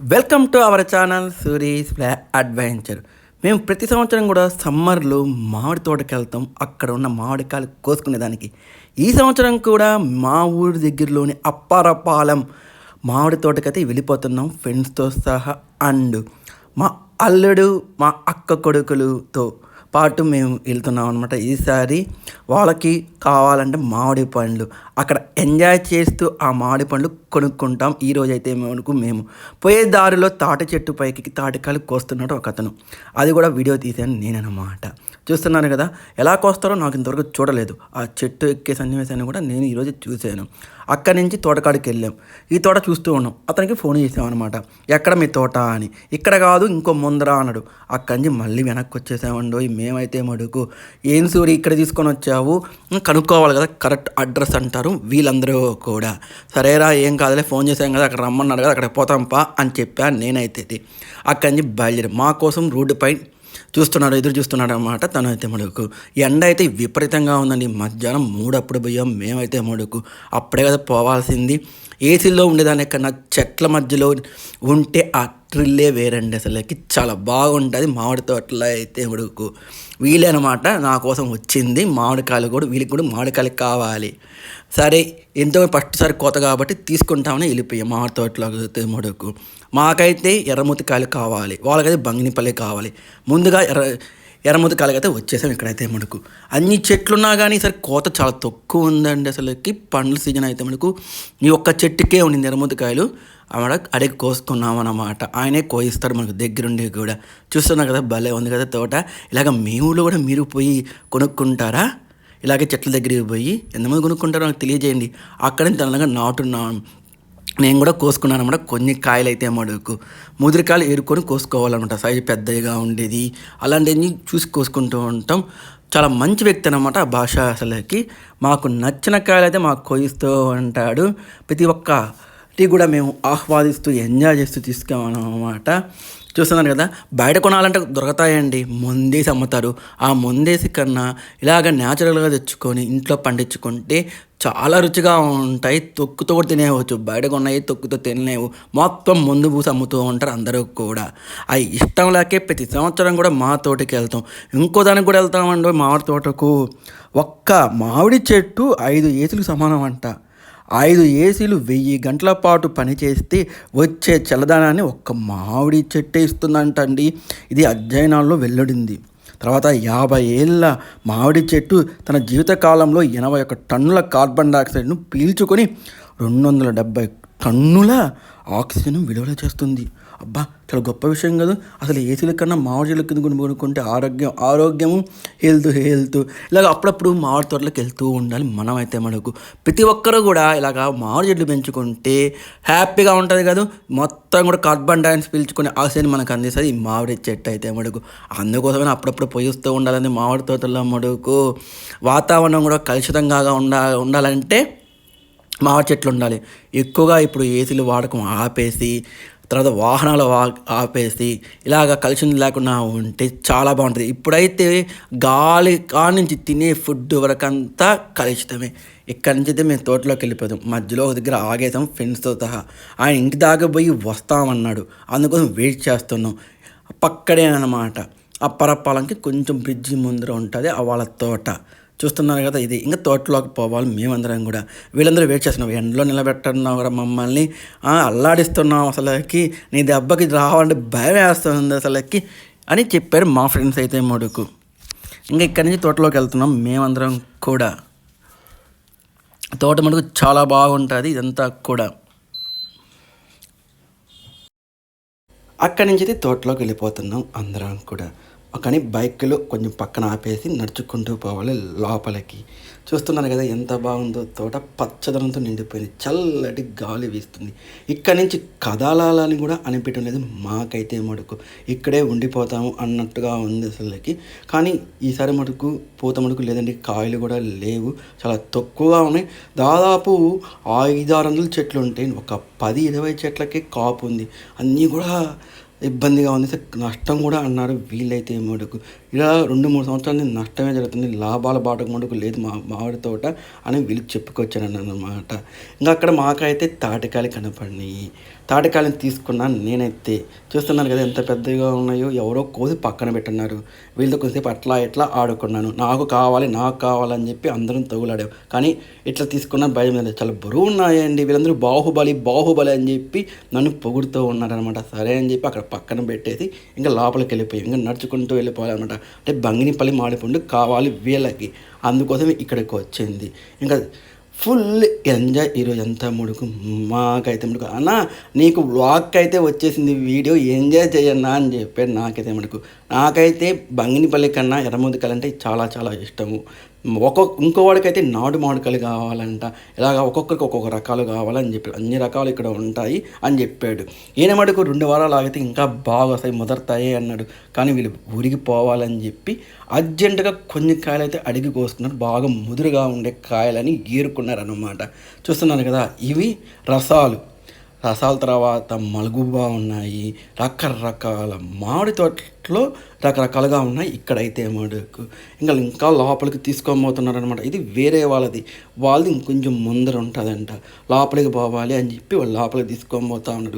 Welcome to our channel Suri's adventure మేము ప్రతి సంవత్సరం కూడా సమ్మర్లో మామిడి తోటకి వెళ్తాం. అక్కడ ఉన్న మామిడికాయలు కోసుకునేదానికి. ఈ సంవత్సరం కూడా మా ఊరి దగ్గరలోని అప్పారపాలెం మామిడి తోటకైతే వెళ్ళిపోతున్నాం ఫ్రెండ్స్తో సహా. అండ్ మా అల్లుడు మా అక్క కొడుకులతో పాటు మేము వెళ్తున్నాం అనమాట ఈసారి వాళ్ళకి కావాలంటే మామిడి పండ్లు. అక్కడ ఎంజాయ్ చేస్తూ ఆ మామిడి పండ్లు కొనుక్కుంటాం. ఈ రోజు అయితే మేము మేము పోయే దారిలో తాటి చెట్టు పైకి తాటికాయలు కోస్తున్నాడు ఒక అతను. అది కూడా వీడియో తీసాను నేనన్నమాట. చూస్తున్నాను కదా ఎలా కోస్తారో నాకు ఇంతవరకు చూడలేదు. ఆ చెట్టు ఎక్కే సన్నివేశాన్ని కూడా నేను ఈరోజు చూశాను. అక్కడి నుంచి తోటకాడికి వెళ్ళాం. ఈ తోట చూస్తూ ఉన్నాం. అతనికి ఫోన్ చేసామన్నమాట ఎక్కడ మీ తోట అని. ఇక్కడ కాదు ఇంకో ముందర అన్నాడు. అక్కడి నుంచి మళ్ళీ వెనక్కి వచ్చేసామండో మేమైతే మడుకు ఏం సూరి ఇక్కడ తీసుకొని వచ్చావు? కనుక్కోవాలి కదా కరెక్ట్ అడ్రస్ అంటారు వీళ్ళందరూ కూడా. సరేరా ఏం కాదులే ఫోన్ చేశాం కదా అక్కడ రమ్మన్నాడు కదా అక్కడ పోతాంపా అని చెప్పాను నేనైతే. అక్కడి నుంచి బయలుదేరి. మా కోసం రోడ్డుపై చూస్తున్నాడు ఎదురు చూస్తున్నాడు అనమాట తను అయితే మడుకు. ఎండ అయితే విపరీతంగా ఉందండి. మధ్యాహ్నం మూడప్పుడు పోయాం మేమైతే మడుకు. అప్పుడే కదా పోవాల్సింది. ఏసీలో ఉండేదాని కన్నా చెట్ల మధ్యలో ఉంటే ఆ ట్రిల్లే వేరండి అసలుకి. చాలా బాగుంటుంది. మామిడి తోటలో అయితే ఉడుకు వీలనమాట నా కోసం వచ్చింది. మామిడికాయలు కూడా వీళ్ళకి కూడా మామిడికాయలు కావాలి. సరే ఎంతో ఫస్ట్ కొత్త కోత కాబట్టి తీసుకుంటామని వెళ్ళిపోయాం మామిడి తోటలో ముడుకు మాకైతే ఎర్రమూతికాయలు కావాలి. వాళ్ళకైతే బంగినిపల్లి కావాలి. ముందుగా ఎర్ర ఎర్రమూతి కాయలకైతే వచ్చేసాం ఇక్కడైతే మనకు. అన్ని చెట్లున్నా కానీ సరే కోత చాలా తక్కువ ఉందండి అసలుకి. పండ్ల సీజన్ అయితే మనకు ఈ ఒక్క చెట్టుకే ఉండింది ఎర్రమూతి కాయలు. ఆవిడ అడిగి కోసుకున్నాం అన్నమాట. ఆయనే కోయిస్తాడు మనకు దగ్గరుండి కూడా. చూస్తున్నాం కదా భలే ఉంది కదా తోట. ఇలాగ మీ ఊళ్ళో కూడా మీరు పోయి కొనుక్కుంటారా? ఇలాగే చెట్ల దగ్గరికి పోయి ఎంతమంది కొనుక్కుంటారో నాకు తెలియజేయండి. అక్కడ నుంచి నాటున్నాం. నేను కూడా కోసుకున్నాను అనమాట కొన్ని కాయలు అయితే మడుకు. ముదిరికాయలు ఏరుకొని కోసుకోవాలన్నమాట. సైజు పెద్దగా ఉండేది. అలాంటివన్నీ చూసి కోసుకుంటూ ఉంటాం. చాలా మంచి వ్యక్తి అనమాట ఆ భాష అసలుకి. మాకు నచ్చిన కాయలు అయితే మాకు కోయిస్తూ ఉంటాడు. ప్రతి ఒక్క టీ కూడా మేము ఆహ్వాదిస్తూ ఎంజాయ్ చేస్తూ తీసుకున్నామన్నమాట చూస్తున్నారు కదా బయట కొనాలంటే దొరుకుతాయండి. ముందేసి అమ్ముతారు. ఆ ముందేసి కన్నా ఇలాగ న్యాచురల్గా తెచ్చుకొని ఇంట్లో పండించుకుంటే చాలా రుచిగా ఉంటాయి. తొక్కుతో కూడా తినేవచ్చు బయట కొన్నాయి తొక్కుతో తినలేవు. మొత్తం ముందు పూసి అమ్ముతూ ఉంటారు అందరూ కూడా. అవి ఇష్టం లేకే ప్రతి సంవత్సరం కూడా మా తోటకి వెళ్తాం. ఇంకో దానికి కూడా వెళ్తామండి మామిడి తోటకు. ఒక్క మామిడి చెట్టు ఐదు ఏతులకు సమానం అంట. ఐదు ఏసీలు వెయ్యి గంటల పాటు పనిచేస్తే వచ్చే చల్లదనాన్ని ఒక్క మామిడి చెట్టే ఇస్తుందంటండి. ఇది అధ్యయనాల్లో వెల్లడింది. తర్వాత యాభై ఏళ్ళ మామిడి చెట్టు తన జీవితకాలంలో ఎనభై ఒక టన్నుల కార్బన్ డైఆక్సైడ్ను పీల్చుకొని రెండు వందల డెబ్బై టన్నుల ఆక్సిజన్ విడుదల చేస్తుంది. అబ్బా చాలా గొప్ప విషయం కదా. అసలు ఏసీల కన్నా మామిడి చెట్ల కింద కొనుక్కుంటే ఆరోగ్యం ఆరోగ్యము హెల్త్ హెల్త్. ఇలాగ అప్పుడప్పుడు మామిడి తోటలకు వెళ్తూ ఉండాలి మనం అయితే మనకు. ప్రతి ఒక్కరూ కూడా ఇలాగ మామిడి చెట్లు పెంచుకుంటే హ్యాపీగా ఉంటుంది కదా. మొత్తం కూడా కార్బన్ డైఆక్సైడ్ పీల్చుకునే ఆక్సిజన్ మనకు అందిస్తుంది ఈ మామిడి చెట్టు అయితే మడుకు అందుకోసమే అప్పుడప్పుడు పోయిస్తూ ఉండాలని మామిడి తోటల్లో మడుకు వాతావరణం కూడా కలుషితంగా ఉండా ఉండాలంటే మామిడి చెట్లు ఉండాలి. ఎక్కువగా ఇప్పుడు ఏసీలు వాడకం ఆపేసి తర్వాత వాహనాలు వా ఆపేసి ఇలాగ కలిసి లేకుండా ఉంటే చాలా బాగుంటుంది. ఇప్పుడైతే గాలి కాడి నుంచి తినే ఫుడ్ వరకంతా కలుషితమే. ఇక్కడి నుంచి అయితే మేము తోటలోకి వెళ్ళిపోతాం మధ్యలో ఒక దగ్గర ఆగేసాం ఫ్రెండ్స్తో సహా. ఆయన ఇంటి దాకా పోయి వస్తామన్నాడు. అందుకోసం వెయిట్ చేస్తున్నాం. పక్కడే అనమాట అప్పరపాలకి కొంచెం బ్రిడ్జి ముందర ఉంటుంది ఆ వాళ్ళ తోట. చూస్తున్నారు కదా ఇది ఇంకా తోటలోకి పోవాలి మేమందరం కూడా. వీళ్ళందరూ వెయిట్ చేస్తున్నాం. ఎండలో నిలబెట్టున్నావు కదా మమ్మల్ని. అల్లాడిస్తున్నాం అసలుకి. నీ దెబ్బకి రావాలంటే భయం వేస్తుంది అసలుకి అని చెప్పారు మా ఫ్రెండ్స్ అయితే ముడుకు. ఇంకా ఇక్కడి నుంచి తోటలోకి వెళ్తున్నాం మేమందరం కూడా. తోట మటుకు చాలా బాగుంటుంది ఇదంతా కూడా. అక్కడి నుంచి అయితే తోటలోకి వెళ్ళిపోతున్నాం అందరం కూడా. కానీ బైక్లో కొంచెం పక్కన ఆపేసి నడుచుకుంటూ పోవాలి లోపలికి. చూస్తున్నారు కదా ఎంత బాగుందో తోట పచ్చదనంతో నిండిపోయింది. చల్లటి గాలి వీస్తుంది. ఇక్కడి నుంచి కదలాలని కూడా అనిపించడం లేదు. మాకైతే మటుకు ఇక్కడే ఉండిపోతాము అన్నట్టుగా ఉంది అసలుకి. కానీ ఈసారి మటుకు పూత మటుకు లేదండి. కాయలు కూడా లేవు. చాలా తక్కువగా ఉన్నాయి. దాదాపు ఐదారు వందల చెట్లు ఉంటాయి ఒక పది ఇరవై చెట్లకే కాపు ఉంది. అన్నీ కూడా ఇబ్బందిగా ఉంది. నష్టం కూడా అన్నారు. వీళ్ళైతే మటుకు ఇలా రెండు మూడు సంవత్సరాల నుంచి నష్టమే జరుగుతుంది. లాభాల బాటకు మటుకు లేదు మా మామిడి తోట అని వీళ్ళు చెప్పుకొచ్చాను అన్నమాట ఇంకా అక్కడ మాకైతే తాటికాయలు కనపడినాయి. తాటికాయలను తీసుకున్నాను నేనైతే చూస్తున్నాను కదా ఎంత పెద్దగా ఉన్నాయో ఎవరో కోసి పక్కన పెట్టున్నారు వీళ్ళతో కొద్దిసేపు అట్లా ఇట్లా ఆడుకున్నాను. నాకు కావాలి నాకు కావాలని చెప్పి అందరం తగులాడావు కానీ ఇట్లా తీసుకున్న భయం లేదు చాలా బరువు ఉన్నాయండి. వీళ్ళందరూ బాహుబలి బాహుబలి అని చెప్పి నన్ను పొగుడుతూ ఉన్నారనమాట సరే అని చెప్పి అక్కడ పక్కన పెట్టేసి ఇంకా లోపలికి వెళ్ళిపోయి. ఇంకా నడుచుకుంటూ వెళ్ళిపోవాలన్నమాట. అంటే బంగినిపల్లి మాడిపండు కావాలి వీళ్ళకి. అందుకోసం ఇక్కడికి వచ్చింది. ఇంకా ఫుల్ ఎంజాయ్ ఈరోజు ఎంత ముడుకు మాకైతే ముడుకు. అన్న నీకు బ్లాగ్ అయితే వచ్చేసింది వీడియో ఎంజాయ్ చేయన్నా అని చెప్పాడు నాకైతే ముడుకు. నాకైతే బంగినిపల్లి కన్నా ఎర్రముదికలు అంటే చాలా చాలా ఇష్టము. ఒక్కొక్క ఇంకోవాడికైతే నాడు మామిడికాయలు కావాలంట. ఇలాగ ఒక్కొక్కరికి ఒక్కొక్క రకాలు కావాలని చెప్పి అన్ని రకాలు ఇక్కడ ఉంటాయి అని చెప్పాడు. ఈయన మటుకు రెండు వారాలు ఆగితే ఇంకా బాగా వస్తాయి ముదరతాయి అన్నాడు. కానీ వీళ్ళు ఊరికి పోవాలని చెప్పి అర్జెంటుగా కొన్ని కాయలు అయితే అడిగి కోసుకున్నారు. బాగా ముదురుగా ఉండే కాయలని గీరుకున్నారు అన్నమాట చూస్తున్నారు కదా ఇవి రసాలు. రసాల తర్వాత మలుగుబా ఉన్నాయి. రకరకాల మామిడి తోటలో రకరకాలుగా ఉన్నాయి. ఇక్కడైతే మడుకు. ఇంకా ఇంకా లోపలికి తీసుకోబోతున్నారనమాట ఇది వేరే వాళ్ళది. వాళ్ళది ఇంకొంచెం ముందర ఉంటుందంట. లోపలికి పోవాలి అని చెప్పి వాళ్ళు లోపలికి తీసుకొని పోతా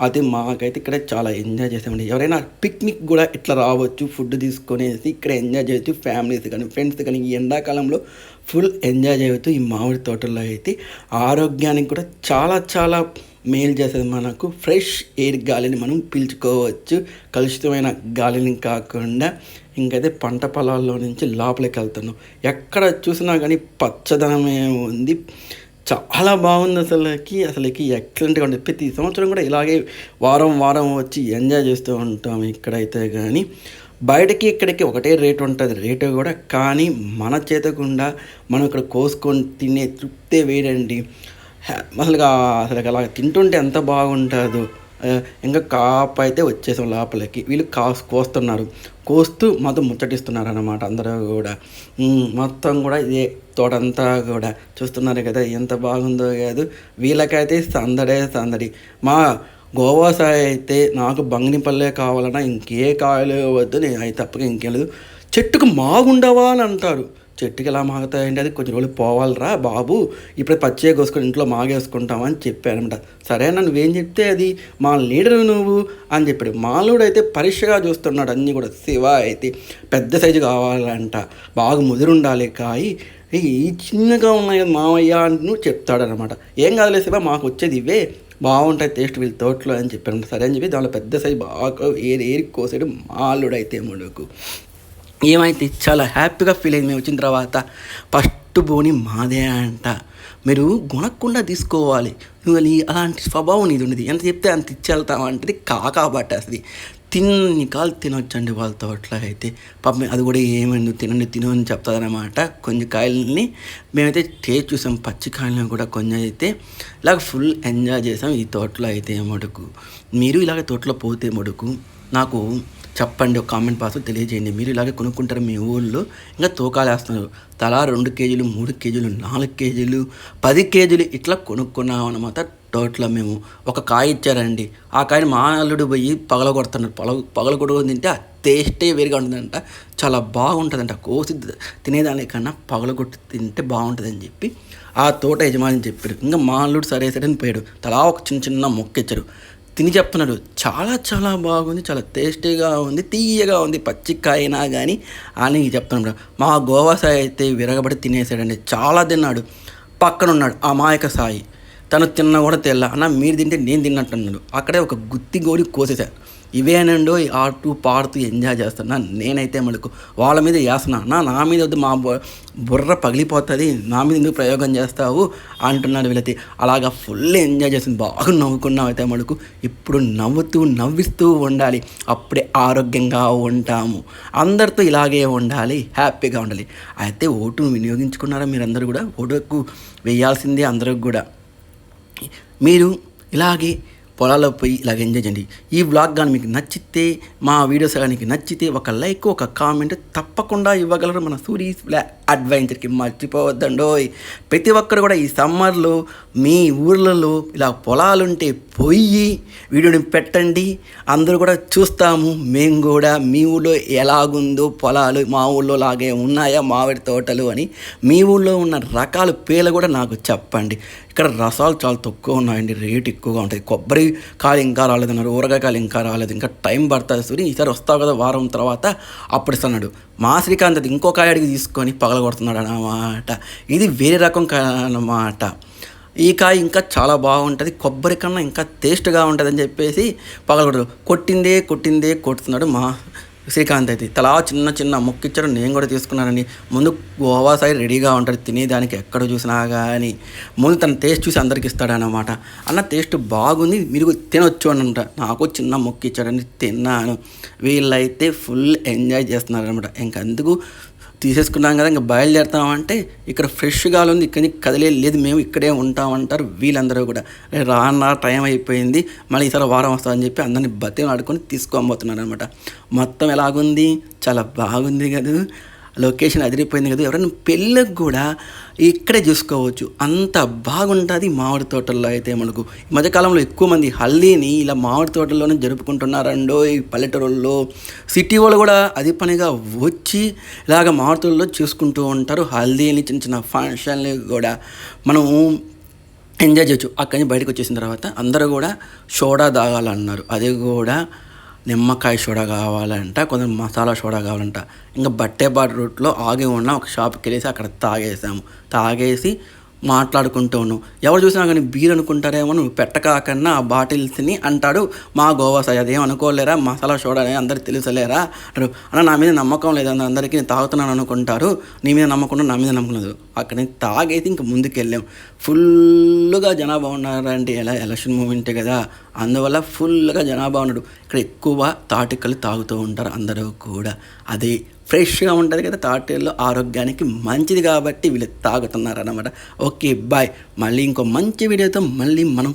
అది మాకైతే ఇక్కడ చాలా ఎంజాయ్ చేసామండి. ఎవరైనా పిక్నిక్ కూడా ఇట్లా రావచ్చు. ఫుడ్ తీసుకొనేసి ఇక్కడ ఎంజాయ్ చేయొచ్చు. ఫ్యామిలీస్ కానీ ఫ్రెండ్స్ కానీ ఈ ఎండాకాలంలో ఫుల్ ఎంజాయ్ చేయవచ్చు ఈ మామిడి తోటల్లో అయితే. ఆరోగ్యానికి కూడా చాలా చాలా మేలు చేసేది మనకు ఫ్రెష్ ఎయిర్ గాలిని మనం పీల్చుకోవచ్చు. కలుషితమైన గాలిని కాకుండా ఇంకైతే పంట పొలాల్లో నుంచి లోపలికి వెళ్తున్నాం. ఎక్కడ చూసినా కానీ పచ్చదనమే ఉంది. చాలా బాగుంది అసలుకి అసలుకి ఎక్సలెంట్గా ఉంటుంది ప్రతి సంవత్సరం కూడా ఇలాగే వారం వారం వచ్చి ఎంజాయ్ చేస్తూ ఉంటాం ఇక్కడైతే కానీ బయటకి ఇక్కడికి ఒకటే రేట్ ఉంటుంది. రేటు కూడా కానీ మన చేతకుండా మనం ఇక్కడ కోసుకొని తినే తృప్తే వేడండి అసలుగా అసలు అలా తింటుంటే ఎంత బాగుంటుందో. ఇంకా కాపు అయితే వచ్చేసాం లోపలికి. వీళ్ళు కాసు కోస్తున్నారు. కోస్తూ మాతో ముచ్చటిస్తున్నారు అన్నమాట అందరూ కూడా. మొత్తం కూడా ఇదే తోటంతా కూడా. చూస్తున్నారు కదా ఎంత బాగుందో కాదు. వీళ్ళకైతే సందడే సందడి. మా గోవా సాయి అయితే నాకు బంగినిపల్లె కావాలన్నా ఇంకే కాయలు వద్దు నేను అయితే తప్పక ఇంకేం లేదు. చెట్టుకు మాగుండవా అని అంటారు చెట్టుకి ఎలా మాగుతాయండి? అది కొంచెం రోజులు పోవాలిరా బాబు. ఇప్పుడు పచ్చే కోసుకొని ఇంట్లో మాగేసుకుంటామని చెప్పానమాట సరే నువ్వేం చెప్తే అది? మా లీడర్ నువ్వు అని చెప్పాడు. మాలుడు అయితే పరీక్షగా చూస్తున్నాడు అన్నీ కూడా. శివ అయితే పెద్ద సైజు కావాలంట. బాగా ముదురుండాలి కాయి. ఈ చిన్నగా ఉన్నాయి కదా మావయ్య అని నువ్వు చెప్తాడనమాట ఏం కాదులే శివ మాకు వచ్చేది ఇవే. బాగుంటాయి టేస్ట్ వీళ్ళ తోటలో అని చెప్పాను సరే అని చెప్పి దానిలో పెద్ద సైజు బాగా ఏరి ఏరి కోసాడు మాలుడు అయితే ముడుకు ఏమైతే చాలా హ్యాపీగా ఫీల్ అయింది. మేము వచ్చిన తర్వాత ఫస్ట్ బోని మాదే అంట. మీరు గుణకుండా తీసుకోవాలి. నువ్వు అలాంటి స్వభావం ఇది ఉండదు ఎంత చెప్తే అంత ఇచ్చేళ్తామంటది అంటే కాకా పట్టేస్తుంది తిన్ని కాలు తినొచ్చండి వాళ్ళ తోటలో అయితే. పాపం అది కూడా ఏమైంది తినండి తిను అని చెప్తాదన్నమాట కొన్ని కాయలని మేమైతే టేస్ట్ చూసాం. పచ్చి కాయలను కూడా కొంచెం అయితే. ఇలాగ ఫుల్ ఎంజాయ్ చేసాం ఈ తోటలో అయితే మటుకు మీరు ఇలాగ తోటలో పోతే మటుకు నాకు చెప్పండి ఒక కామెంట్ బాక్స్లో తెలియజేయండి. మీరు ఇలాగే కొనుక్కుంటారు మీ ఊళ్ళో ఇంకా తూకాలు వేస్తున్నారు తలా రెండు కేజీలు మూడు కేజీలు నాలుగు కేజీలు పది కేజీలు ఇట్లా కొనుక్కున్నామన్నమాట టోటల్ తోటలో మేము. ఒక కాయ ఇచ్చారండి. ఆ కాయని మా అల్లుడు పోయి పగల కొడుతున్నారు పగల పగల కొడుకుని తింటే ఆ టేస్టే వేరుగా ఉంటుందంట. చాలా బాగుంటుందంట. కోసి తినేదానికన్నా పగలగొట్టి తింటే బాగుంటుందని చెప్పి ఆ తోట యజమాని చెప్పాడు ఇంకా మా అల్లుడు సరే సరే అని పోయాడు. తలా ఒక చిన్న చిన్న మొక్క ఇచ్చారు తిని చెప్తున్నాడు. చాలా చాలా బాగుంది. చాలా టేస్టీగా ఉంది. తీయగా ఉంది. పచ్చికాయనా కానీ అని చెప్తున్నాడు మా గోవా సాయి అయితే విరగబడి తినేసాడండి. చాలా తిన్నాడు. పక్కన ఉన్నాడు అమాయక సాయి. తను తిన్నా కూడా తెల్ల. అన్న మీరు తింటే నేను తిన్నట్టున్నాడు అక్కడే ఒక గుత్తి గోడి కోసేశారు ఇవేనండో ఆడుతూ పాడుతూ ఎంజాయ్ చేస్తున్నా. నేనైతే మటుకు వాళ్ళ మీద వేస్తున్నా. నా నా మీద వద్దు మా బుర్ర పగిలిపోతుంది. నా మీద ఎందుకు ప్రయోగం చేస్తావు? అంటున్నాడు వీళ్ళైతే అలాగా ఫుల్ ఎంజాయ్ చేస్తుంది బాగా నవ్వుకున్నాం అయితే మటుకు ఇప్పుడు నవ్వుతూ నవ్విస్తూ ఉండాలి. అప్పుడే ఆరోగ్యంగా ఉంటాము. అందరితో ఇలాగే ఉండాలి. హ్యాపీగా ఉండాలి. అయితే ఓటు వినియోగించుకున్నారా మీరందరూ కూడా? ఓటుకు వేయాల్సిందే అందరికి కూడా. మీరు ఇలాగే పొలాల్లో పోయి ఇలాగ ఎంజాయ్ చేయండి. ఈ బ్లాగ్ కానీ మీకు నచ్చితే మా వీడియోస్ కానీ నచ్చితే ఒక లైక్ ఒక కామెంట్ తప్పకుండా ఇవ్వగలరు మన సూరీస్ బ్లాగ్ అడ్వెంచర్కి మర్చిపోవద్దండోయ్. ప్రతి ఒక్కరు కూడా ఈ సమ్మర్లో మీ ఊర్లలో ఇలా పొలాలుంటే పొయ్యి వీడియోని పెట్టండి. అందరూ కూడా చూస్తాము. మేము కూడా మీ ఊళ్ళో ఎలాగుందో పొలాలు మా ఊళ్ళో లాగే ఉన్నాయా మామిడి తోటలు అని మీ ఊళ్ళో ఉన్న రకాల పేర్లు కూడా నాకు చెప్పండి. ఇక్కడ రసాలు చాలా తక్కువ ఉన్నాయండి. రేట్ ఎక్కువగా ఉంటుంది కొబ్బరి కాయలు ఇంకా రాలేదన్నారు. ఊరగాయ కాయలు ఇంకా రాలేదు. ఇంకా టైం పడుతుంది. సూర్య ఈసారి వస్తావు కదా వారం తర్వాత అప్పుడు ఇస్తున్నాడు మా శ్రీకాంత్ అది ఇంకో కాయ అడిగి తీసుకొని పగలగొడుతున్నాడు అన్నమాట. ఇది వేరే రకం కాయ అన్నమాట. ఈ కాయ ఇంకా చాలా బాగుంటుంది కొబ్బరి కన్నా ఇంకా టేస్ట్గా ఉంటుంది అని చెప్పేసి పగలగొడదు కొట్టిందే కొట్టిందే కొడుతున్నాడు మా శ్రీకాంత్ అయితే తలా చిన్న చిన్న ముక్కిచ్చాడు. నేను కూడా తీసుకున్నానండి ముందు గోవా సైడ్ రెడీగా ఉంటాడు. తినేదానికి ఎక్కడ చూసినా కానీ ముందు తన టేస్ట్ చూసి అందరికి ఇస్తాడనమాట అన్న టేస్ట్ బాగుంది. మీరు తినొచ్చు అని అంట నాకు చిన్న ముక్కు తిన్నాను. వీళ్ళైతే ఫుల్ ఎంజాయ్ చేస్తున్నారు అనమాట ఇంకందుకు తీసేసుకున్నాం కదా ఇంకా బయలుదేరుతామంటే ఇక్కడ ఫ్రెష్గా ఉంది ఇక్కడ కదిలే లేదు మేము ఇక్కడే ఉంటామంటారు వీళ్ళందరూ కూడా. రానా టైం అయిపోయింది మళ్ళీ ఈసారి వారం వస్తుందని చెప్పి అందరిని బతిని ఆడుకొని తీసుకోబోతున్నారు అనమాట మొత్తం ఎలాగుంది? చాలా బాగుంది కదా. లొకేషన్ అదిరిపోయింది కదా ఎవరైనా పెళ్ళికి కూడా ఇక్కడే చూసుకోవచ్చు. అంత బాగుంటుంది మామిడి తోటల్లో అయితే మనకు. ఈ మధ్యకాలంలో ఎక్కువ మంది హల్దీని ఇలా మామిడి తోటల్లోనే జరుపుకుంటున్నారండో ఈ పల్లెటూరుల్లో. సిటీ వాళ్ళు కూడా అది పనిగా వచ్చి ఇలాగ మామిడి తోటల్లో చూసుకుంటూ ఉంటారు. హల్దీని చిన్న చిన్న ఫంక్షన్లు కూడా మనం ఎంజాయ్ చేయొచ్చు. అక్కడి నుంచి బయటకు వచ్చేసిన తర్వాత అందరూ కూడా సోడా తాగాలన్నారు. అది కూడా నిమ్మకాయ సోడా కావాలంట కొంచెం మసాలా సోడా కావాలంట. ఇంకా బట్టేబాటు రూట్లో ఆగి ఉన్న ఒక షాప్కి వెళ్ళేసి అక్కడ తాగేసాము. తాగేసి మాట్లాడుకుంటూ ఉన్నాం ఎవరు చూసినా కానీ బీర్ అనుకుంటారేమో నువ్వు పెట్టకాకన్నా ఆ బాటిల్స్ని అంటాడు. మా గోవా సాయి అదేం అనుకోలేరా? మసాలా సోడా అందరికి తెలుసలేరా? అంటారు అన్న నా మీద నమ్మకం లేదు అన్న అందరికీ నేను తాగుతున్నాను అనుకుంటారు. నీ మీద నమ్మకం నా మీద నమ్మకం లేదు. అక్కడ నుంచి తాగైతే ఇంక ముందుకు వెళ్ళాం ఫుల్గా జనాభా ఉన్నారంటే ఎలా? ఎలక్షన్ మూమెంటే కదా. అందువల్ల ఫుల్గా జనాభా ఉన్నాడు. ఇక్కడ ఎక్కువ తాటికలు తాగుతూ ఉంటారు అందరూ కూడా. అది ఫ్రెష్గా ఉంటుంది కదా తాటిల్లో ఆరోగ్యానికి మంచిది కాబట్టి వీళ్ళు తాగుతున్నారు అన్నమాట ఓకే బాయ్. మళ్ళీ ఇంకో మంచి వీడియోతో మళ్ళీ మనం